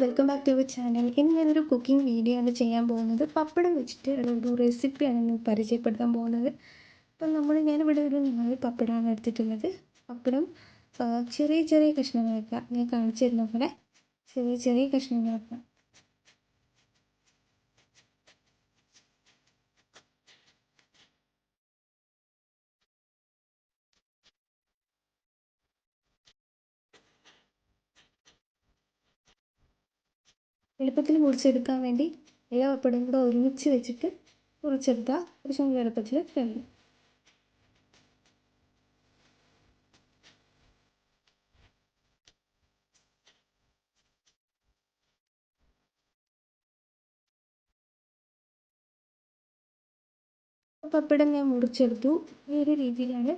Welcome back to your channel ഇന്ന് ഞാനൊരു cooking video ആണ് ചെയ്യാൻ പോകുന്നത്. പപ്പടം വെച്ചിട്ട് ഒരു റെസിപ്പിയാണ് പരിചയപ്പെടുത്താൻ പോകുന്നത്. അപ്പം നമ്മൾ ഞാനിവിടെ ഒരു നാല് പപ്പടമാണ് എടുത്തിട്ടുള്ളത്. പപ്പടം ചെറിയ ചെറിയ കഷ്ണങ്ങളാക്കുക ഞാൻ കാണിച്ചു തരുന്ന പോലെ ചെറിയ ചെറിയ കഷ്ണങ്ങളാക്കുക എളുപ്പത്തിൽ മുറിച്ചെടുക്കാൻ വേണ്ടി എല്ലാ കൂടെ ഒരുമിച്ച് വെച്ചിട്ട് മുറിച്ചെടുത്താൽ കുറച്ചും കൂടി എളുപ്പത്തിൽ കഴിയും പപ്പടം ഞാൻ മുറിച്ചെടുത്തു. ഈ ഒരു രീതിയിലാണ്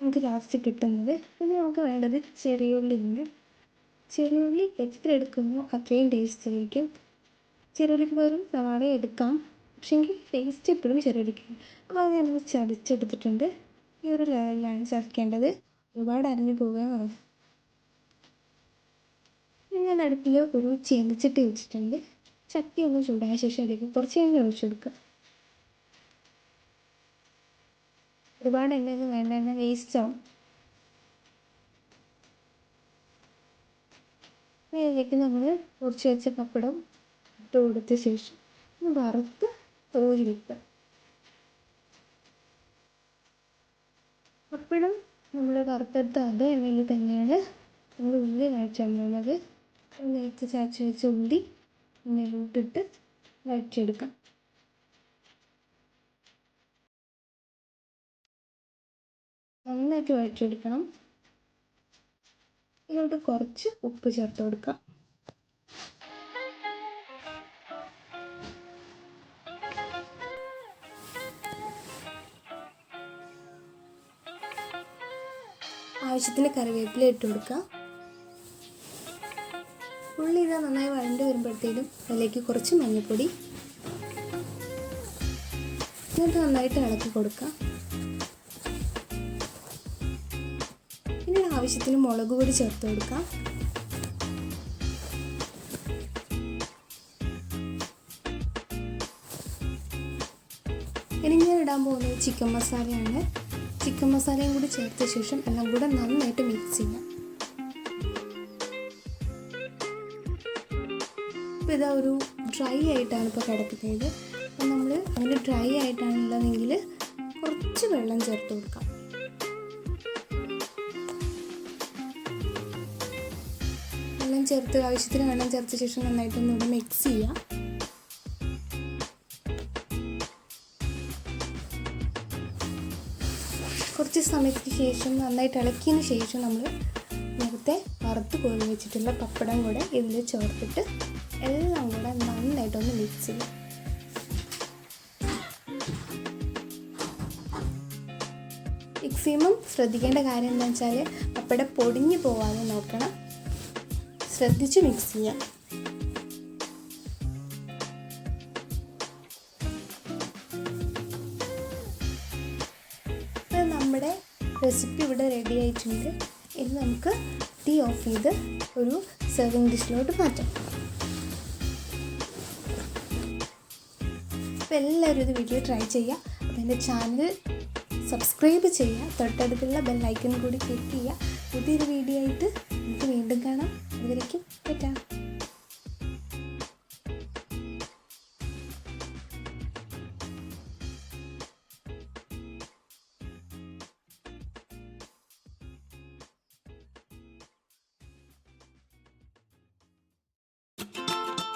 നമുക്ക് ലാസ്റ്റ് കിട്ടുന്നത്. പിന്നെ നമുക്ക് വേണ്ടത് ചെറിയ ഉള്ളി എത്ര എടുക്കുന്നോ. അത്രയും ടേസ്റ്റ് ആയിരിക്കും. ചെറുള്ളിക്ക് പകരം സവാള എടുക്കാം. പക്ഷേങ്കിൽ ടേസ്റ്റ് എപ്പോഴും ചെറുള്ളിക്ക് അപ്പോൾ അത് ഞാൻ ചതച്ചെടുത്തിട്ടുണ്ട്. ഈ ഒരു ലെവലിലാണ് ചതക്കേണ്ടത്. ഒരുപാട് അരിഞ്ഞു പോവുകയാണ് ഞാൻ അടുപ്പിൽ ഒരു ചീനച്ചട്ടി വെച്ചിട്ടുണ്ട്. ചട്ടി ഒന്ന് ചൂടായ ശേഷം അതിലേക്ക് കുറച്ച് എണ്ണ ഒഴിച്ചെടുക്കുക ഒരുപാട് എണ്ണയൊന്നും വേണ്ട എണ്ണ വേസ്റ്റ് ആവും. ഇതിലേക്ക് നമ്മൾ കുറച്ച് വെച്ച പപ്പടം ഇട്ട് കൊടുത്ത ശേഷം ഒന്ന് വറുത്ത് കോരി വെക്കുക പപ്പടം നമ്മൾ വറുത്തെടുത്ത അതേ എണ്ണയിൽ തന്നെയാണ് നമ്മൾ ഉള്ളി കഴിച്ചുള്ളത് നേരത്തെ ചാച്ച് വെച്ച ഉള്ളി ഇട്ടിട്ട് വഴറ്റിയെടുക്കാം. നന്നായിട്ട് വഴറ്റിയെടുക്കണം. ഇതിലോട്ട് കുറച്ച് ഉപ്പ് ചേർത്ത് കൊടുക്കാം. ആവശ്യത്തിന് കറിവേപ്പില ഇട്ട് കൊടുക്കുക ഉള്ളി ഇതാ നന്നായി വഴണ്ട് വരുമ്പോഴത്തേക്കും അതിലേക്ക് കുറച്ച് മഞ്ഞൾപ്പൊടി. എന്നിട്ട് നന്നായിട്ട് ഇളക്കി കൊടുക്കുക ആവശ്യത്തിന് മുളക് പൊടി ചേർത്ത് കൊടുക്കാം. ഇനി ഞാൻ ഇടാൻ പോകുന്നത് ചിക്കൻ മസാലയാണ്. ചിക്കൻ മസാലയും കൂടി ചേർത്ത ശേഷം എല്ലാം കൂടെ നന്നായിട്ട് മിക്സ് ചെയ്യാം. ഇപ്പോൾ ഇതാ ഒരു ഡ്രൈ ആയിട്ടാണ് ഇപ്പോൾ കിടക്കുന്നത്. അപ്പം നമ്മൾ അതിന് ഡ്രൈ ആയിട്ടാണുള്ളതെങ്കിൽ കുറച്ച് വെള്ളം ചേർത്ത് കൊടുക്കാം. ചേർത്ത് ആവശ്യത്തിന് വെള്ളം ചേർത്ത ശേഷം നന്നായിട്ട് ഒന്ന് മിക്സ് ചെയ്യാം. കുറച്ച് സമയത്തിന് ശേഷം നന്നായിട്ട് ഇളക്കിയതിന് ശേഷം നമ്മൾ നേരത്തെ വറുത്ത് കോരി വെച്ചിട്ടുള്ള പപ്പടം കൂടെ ഇതിൽ ചേർത്തിട്ട് എല്ലാം കൂടെ നന്നായിട്ടൊന്ന് മിക്സ് ചെയ്യും. മിക്സ് ചെയ്യുമ്പം ശ്രദ്ധിക്കേണ്ട കാര്യം എന്താ വെച്ചാൽ പപ്പടം പൊടിഞ്ഞു പോവാതെ നോക്കണം. ശ്രദ്ധിച്ച് മിക്സ് ചെയ്യാം. നമ്മുടെ റെസിപ്പി ഇവിടെ റെഡി ആയിട്ടുണ്ട്. ഇനി നമുക്ക് ടീ ഓഫ് ചെയ്ത് ഒരു സെർവിങ് ഡിഷിലോട്ട് മാറ്റാം. അപ്പോൾ എല്ലാവരും ഇത് വീഡിയോ ട്രൈ ചെയ്യുക. അപ്പോൾ എന്റെ ചാനൽ സബ്സ്ക്രൈബ് ചെയ്യുക. തൊട്ടടുത്തുള്ള ബെല്ലൈക്കൺ കൂടി ക്ലിക്ക് ചെയ്യുക. പുതിയൊരു വീഡിയോ ആയിട്ട് നമുക്ക് വീണ്ടും കാണാം. അതുവരേക്കും കേട്ടാ